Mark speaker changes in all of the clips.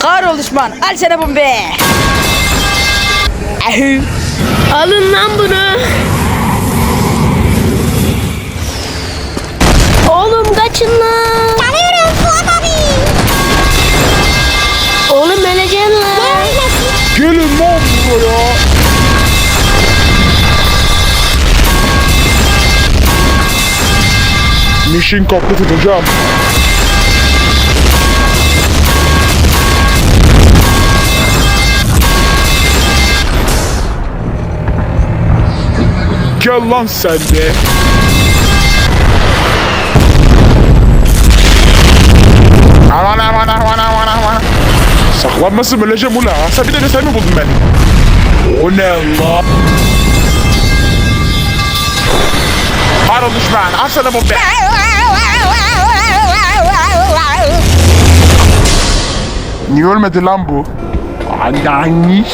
Speaker 1: Kahrol düşman. Al sana bombe. Ahü.
Speaker 2: Alın lan bunu. Oğlum kaçın lan.
Speaker 3: Tanıyorum Fuat abi.
Speaker 2: Oğlum öleceksin lan.
Speaker 4: Gelin lan buraya. Mission completed hocam. Gel lan sen de. Aman aman aman aman aman. Saklanmasın öleceğim ula. Sen bir de sen mi buldun beni? O ne la? Harun düşman. Al sana bombe. Niye ölmedi lan bu? Anneanne.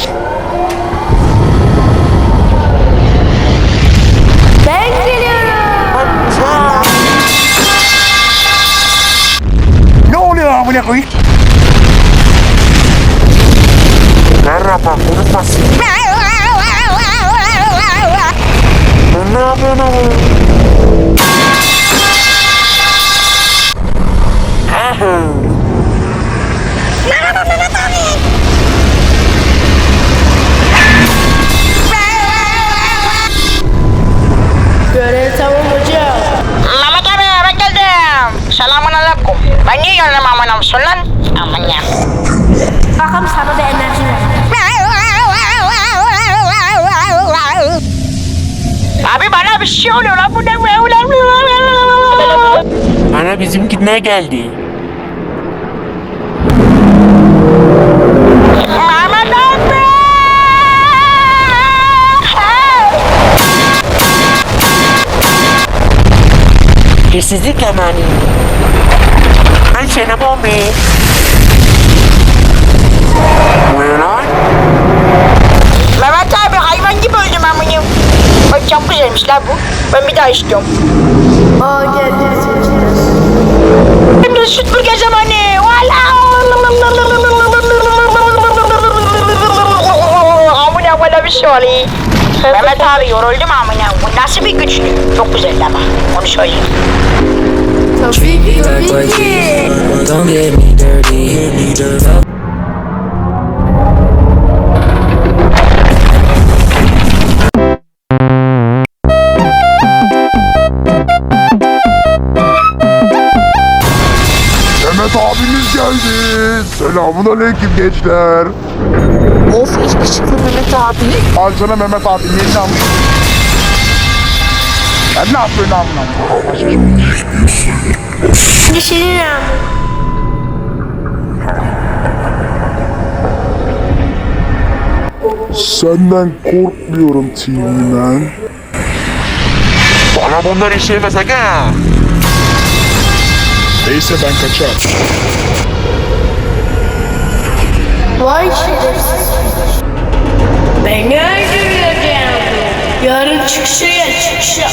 Speaker 4: Ne
Speaker 5: yapıyorsun
Speaker 2: tamam
Speaker 1: ya.
Speaker 2: Bakalım sana da enerji
Speaker 1: bir şey oluyor lan. Bu ne?
Speaker 5: Bana bizimki ne geldi?
Speaker 1: Mehmet abi.
Speaker 5: Hırsızlık zamanı. Al sana bombe. Bu ne lan?
Speaker 1: Mehmet abi hayvan gibi öldüm amınım. Bak çok güzelmiş lan bu. Ben bir daha istiyorum.
Speaker 2: Aa geldiniz.
Speaker 1: Şimdi süpürge zamanı. Valla. Amına bana bir şey oluyor. Mehmet abi yoruldum amına. Bu nasıl bir güçlü? Çok güzel ama. Onu söyleyeyim.
Speaker 2: Tabii ki tabii
Speaker 6: like
Speaker 2: ki.
Speaker 6: Don't get me dirty.
Speaker 4: Geldi. Selamun aleyküm gençler.
Speaker 5: Of yakışıklı Mehmet abi.
Speaker 4: Al sana Mehmet abinin elini almış. Sen ne?
Speaker 2: Şimdi senin abi.
Speaker 4: Senden korkmuyorum Team'den.
Speaker 5: Bana bunlar işlemez aga.
Speaker 4: Neyse ben kaçar.
Speaker 2: Vay şerefsiz. Ben öldüreceğim. Yarın çıkışa çıkışa.